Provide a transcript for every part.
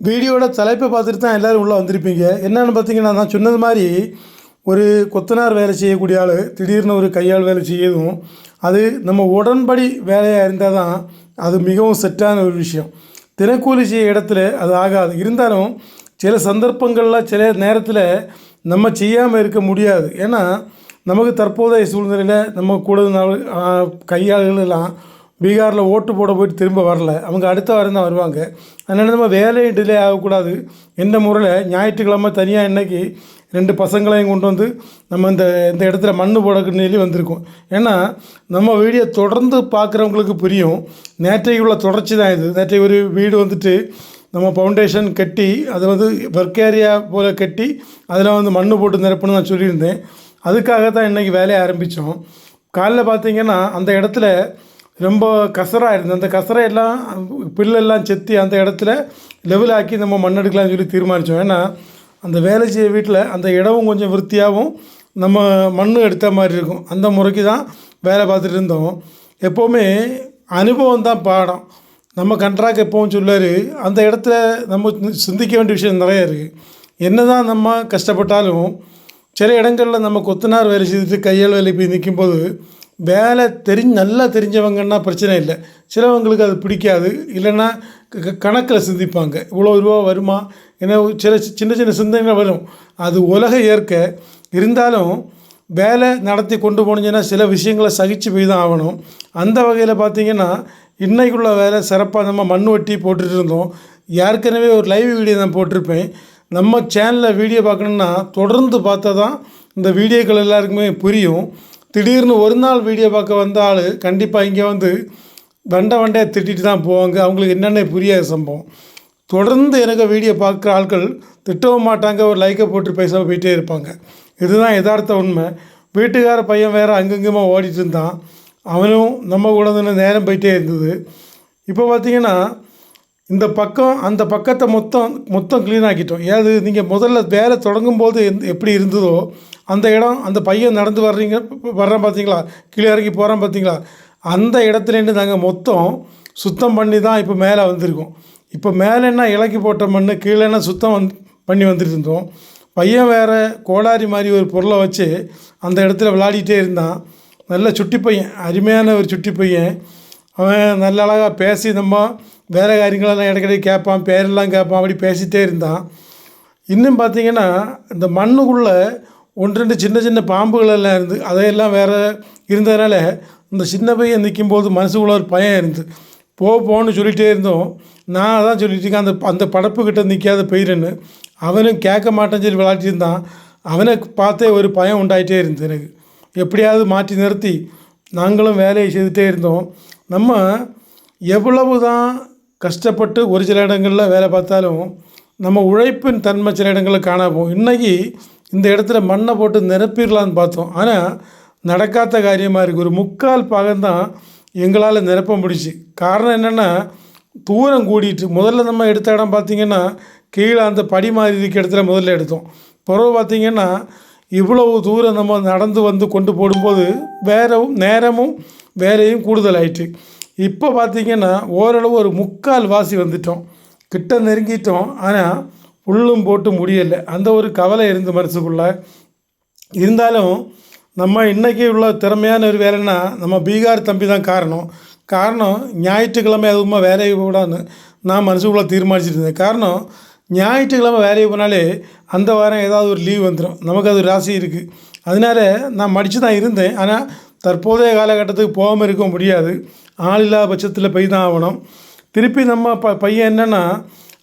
வீடியோட தலைப்பை பார்த்துட்டு தான் எல்லோரும் உள்ளே வந்திருப்பீங்க. என்னென்னு பார்த்தீங்கன்னா நான் சொன்னது மாதிரி ஒரு கொத்தனார் வேலை செய்யக்கூடிய ஆள் திடீர்னு ஒரு கையால் வேலை செய்யதும் அது நம்ம உடன்படி வேலையாக இருந்தால் தான் அது மிகவும் செட்டான ஒரு விஷயம். தினக்கூலி செய்ய இடத்துல அது ஆகாது. இருந்தாலும் சில சந்தர்ப்பங்களில் சில நேரத்தில் நம்ம செய்யாமல் இருக்க முடியாது. ஏன்னா நமக்கு தற்போதைய சூழ்நிலையில் நம்ம கூட நாள் கையாள்கள் எல்லாம் பீகாரில் ஓட்டு போட போயிட்டு திரும்ப வரல. அவங்க அடுத்த வாரம் தான் வருவாங்க. அதனால் நம்ம வேலையும் டிலே ஆகக்கூடாது. எந்த முறையில் ஞாயிற்றுக்கிழமை தனியாக இன்றைக்கி ரெண்டு பசங்களையும் கொண்டு வந்து நம்ம இந்த இந்த இடத்துல மண் போடக்குன்னு வந்திருக்கோம். ஏன்னா நம்ம வீடியோ தொடர்ந்து பார்க்குறவங்களுக்கு புரியும். நேற்றைக்கு உள்ள தொடர்ச்சி தான் இது. நேற்றைக்கு ஒரு வீடு வந்துட்டு நம்ம ஃபவுண்டேஷன் கட்டி அதை வந்து ஒர்க் ஏரியா போல் கட்டி அதில் வந்து மண் போட்டு நிரப்புன்னு நான் சொல்லியிருந்தேன். அதுக்காக தான் இன்றைக்கி வேலையை ஆரம்பித்தோம் காலைல பார்த்தீங்கன்னா அந்த இடத்துல ரொம்ப கசராக இருந்தது. அந்த கசரையெல்லாம் புல்லெல்லாம் செத்தி அந்த இடத்துல லெவலாக்கி நம்ம மண் எடுக்கலாம்னு சொல்லி தீர்மானித்தோம் ஏன்னா அந்த வேலை செய்ய வீட்டில் அந்த இடமும் கொஞ்சம் விருத்தியாகவும் நம்ம மண் எடுத்த மாதிரி இருக்கும். அந்த முறைக்கு தான் வேலை பார்த்துட்டு இருந்தோம். எப்போவுமே அனுபவம் தான் பாடம். நம்ம கண்ட்ராக்ட் எப்பவும் சொல்லார் அந்த இடத்துல நம்ம சிந்திக்க வேண்டிய விஷயம் நிறைய இருக்குது என்ன தான் நம்ம கஷ்டப்பட்டாலும் சில இடங்களில் நம்ம கொத்தனார் வேலை செய்துட்டு கையால் வேலை போய் நிற்கும்போது வேலை தெரிஞ்சு நல்லா தெரிஞ்சவங்கன்னா பிரச்சனை இல்லை. சிலவங்களுக்கு அது பிடிக்காது. இல்லைன்னா கணக்கில் சிந்திப்பாங்க. இவ்வளோ ரூபா வருமா? ஏன்னா சில சின்ன சின்ன சிந்தனைகள் வரும். அது உலக ஏற்க இருந்தாலும் வேலை நடத்தி கொண்டு போனீங்கன்னா சில விஷயங்களை சகிச்சு போய் தான் ஆகணும். அந்த வகையில் பார்த்திங்கன்னா இன்றைக்குள்ள வேலை சிறப்பாக நம்ம மண் வெட்டி போட்டுட்டு இருந்தோம். ஏற்கனவே ஒரு லைவ் வீடியோ நான் போட்டிருப்பேன். நம்ம சேனலில் வீடியோ பார்க்கணுன்னா தொடர்ந்து பார்த்தா தான் இந்த வீடியோக்கள் எல்லாருக்குமே புரியும். திடீர்னு ஒரு நாள் வீடியோ பார்க்க வந்த ஆள் கண்டிப்பாக இங்கே வந்து வண்டை வண்டையை திட்டிட்டு தான் போவாங்க. அவங்களுக்கு என்னென்ன புரியாத சம்பவம். தொடர்ந்து எனக்கு வீடியோ பார்க்குற ஆட்கள் திட்டவும் மாட்டாங்க ஒரு லைக்கை போட்டு பேசாமல் போயிட்டே இருப்பாங்க. இதுதான் யதார்த்த உண்மை. வீட்டுக்கார பையன் வேறு அங்கங்கேயுமா ஓடிட்டு இருந்தான். அவனும் நம்ம கூட தானே நேரம் போயிட்டே இருந்தது. இப்போ பார்த்தீங்கன்னா இந்த பக்கம் அந்த பக்கத்தை மொத்தம் மொத்தம் க்ளீன் ஆக்கிட்டோம். ஏது நீங்கள் முதல்ல வேலை தொடங்கும் போது எப்படி இருந்ததோ அந்த இடம் அந்த பையன் நடந்து வர்றீங்க வர்றேன் பார்த்தீங்களா கீழே இறங்கி போகிறேன் பார்த்தீங்களா அந்த இடத்துலேருந்து நாங்கள் மொத்தம் சுத்தம் பண்ணி தான் இப்போ மேலே வந்திருக்கோம். இப்போ மேலே என்ன இலக்கி போட்ட மண் கீழே சுத்தம் வந் பண்ணி வந்துட்டு இருந்தோம் பையன் வேறு கோடாரி மாதிரி ஒரு பொருளை வச்சு அந்த இடத்துல விளையாடிட்டே இருந்தான். நல்ல சுட்டி பையன் அருமையான ஒரு சுட்டி பையன். அவன் நல்ல அழகாக பேசி நம்ம வேறு காரியங்களெல்லாம் இடைக்கிடையே கேட்பான் பேரெல்லாம் கேட்பான் அப்படி பேசிகிட்டே இருந்தான். இன்னும் பார்த்திங்கன்னா இந்த மண்ணுக்குள்ளே ஒன்று ரெண்டு சின்ன சின்ன பாம்புகளெல்லாம் இருந்து அதையெல்லாம் வேறு இருந்ததுனால இந்த சின்ன பையன் நிற்கும்போது மனசுக்குள்ள ஒரு பயம் இருந்து போ போன்னு சொல்லிகிட்டே இருந்தோம். நான் அதான் சொல்லிட்டு இருக்கேன் அந்த அந்த படப்புக்கிட்ட நிற்காத போயிடுன்னு அவனும் கேட்க மாட்டேன்னு சொல்லி விளாட்டிட்டு அவனை பார்த்தே ஒரு பயம் உண்டாயிட்டே இருந்தது எனக்கு. எப்படியாவது மாற்றி நிறுத்தி நாங்களும் வேலையை செய்துகிட்டே இருந்தோம். நம்ம எவ்வளவு தான் கஷ்டப்பட்டு ஒரு சில இடங்களில் வேலை பார்த்தாலும் நம்ம உழைப்பின் தன்மை சில இடங்களில் காணாமோ இன்றைக்கி இந்த இடத்துல மண்ணை போட்டு நிரப்பிடலான்னு பார்த்தோம். ஆனால் நடக்காத காரியமாக இருக்குது ஒரு முக்கால் பாகம்தான் எங்களால் நிரப்ப முடிச்சு காரணம் என்னென்னா தூரம் கூடிட்டு முதல்ல நம்ம எடுத்த இடம் பார்த்திங்கன்னா கீழே அந்த படி மாதிரி இருக்க இடத்துல முதல்ல எடுத்தோம். பிறகு பார்த்திங்கன்னா இவ்வளவு தூரம் நம்ம நடந்து வந்து கொண்டு போடும்போது வேறவும் நேரமும் வேலையும் கூடுதல் ஆயிட்டு இப்போ பார்த்திங்கன்னா ஓரளவு ஒரு முக்கால் வாசி வந்துட்டோம். கிட்ட நெருங்கிட்டோம். ஆனால் புல்லும் போட்டு முடியலை. அந்த ஒரு கவலை இருந்து மனசுக்குள்ளே. இருந்தாலும் நம்ம இன்றைக்கி உள்ள திறமையான ஒரு வேலைன்னா நம்ம பீகார் தம்பி தான் காரணம். காரணம் ஞாயிற்றுக்கிழமை அதுவுமா வேலையை போடான்னு நான் மனசுக்குள்ளே தீர்மானிச்சிருந்தேன் காரணம் ஞாயிற்றுக்கிழமை வேலையை போனாலே அந்த வாரம் ஏதாவது ஒரு லீவ் வந்துடும் நமக்கு அது ராசி இருக்குது அதனால் நான் மடித்து தான் இருந்தேன். ஆனால் தற்போதைய காலகட்டத்துக்கு போகாமல் இருக்க முடியாது. ஆள் இல்லாத பட்சத்தில் போய் தான் ஆகணும். திருப்பி நம்ம ப பையன் என்னென்னா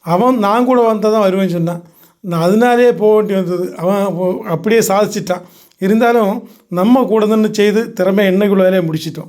அவன் நான் கூட வந்தால் தான் வருவேன்னு சொன்னான். நான் அதனாலே போக வேண்டி வந்தது. அவன் அப்படியே சாதிச்சிட்டான். இருந்தாலும் நம்ம கூட நின்று செய்து திறமை என்னைக்குள்ள வேலையை முடிச்சிட்டோம்.